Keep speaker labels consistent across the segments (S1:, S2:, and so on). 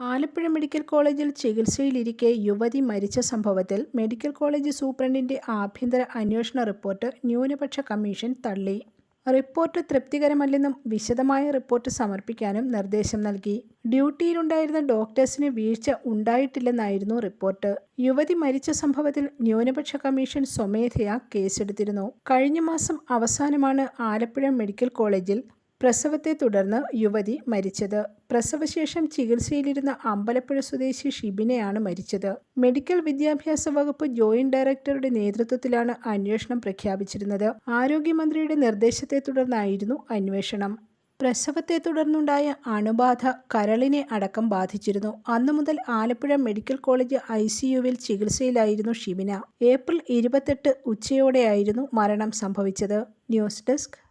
S1: Alappuzha medical കോളേജിൽ ചികിത്സയിലിരിക്കെ യുവതി മരിച്ച സംഭവത്തിൽ മെഡിക്കൽ കോളേജ് സൂപ്രണ്ടിന്റെ ആഭ്യന്തര അന്വേഷണ റിപ്പോർട്ട് ന്യൂനപക്ഷ കമ്മീഷൻ തള്ളി. റിപ്പോർട്ട് തൃപ്തികരമല്ലെന്നും വിശദമായ റിപ്പോർട്ട് സമർപ്പിക്കാനും നിർദ്ദേശം നൽകി. ഡ്യൂട്ടിയിലുണ്ടായിരുന്ന ഡോക്ടേഴ്സിന് വീഴ്ച ഉണ്ടായിട്ടില്ലെന്നായിരുന്നു റിപ്പോർട്ട്. യുവതി മരിച്ച സംഭവത്തിൽ ന്യൂനപക്ഷ കമ്മീഷൻ സ്വമേധയാ കേസെടുത്തിരുന്നു. കഴിഞ്ഞ മാസം അവസാനമാണ് ആലപ്പുഴ മെഡിക്കൽ കോളേജിൽ പ്രസവത്തെ തുടർന്ന് യുവതി മരിച്ചത്. പ്രസവശേഷം ചികിത്സയിലിരുന്ന അമ്പലപ്പുഴ സ്വദേശി ഷിബിനെയാണ് മരിച്ചത്. മെഡിക്കൽ വിദ്യാഭ്യാസ വകുപ്പ് ജോയിന്റ് ഡയറക്ടറുടെ നേതൃത്വത്തിലാണ് അന്വേഷണം പ്രഖ്യാപിച്ചിരുന്നത്. ആരോഗ്യമന്ത്രിയുടെ നിർദ്ദേശത്തെ തുടർന്നായിരുന്നു അന്വേഷണം. പ്രസവത്തെ തുടർന്നുണ്ടായ അണുബാധ കരളിനെ അടക്കം ബാധിച്ചിരുന്നു. അന്നു മുതൽ ആലപ്പുഴ മെഡിക്കൽ കോളേജ് ഐ സിയുവിൽ ചികിത്സയിലായിരുന്നു ഷിബിന. ഏപ്രിൽ ഇരുപത്തെട്ട് ഉച്ചയോടെയായിരുന്നു മരണം സംഭവിച്ചത്. News desk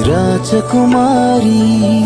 S2: Rajakumari.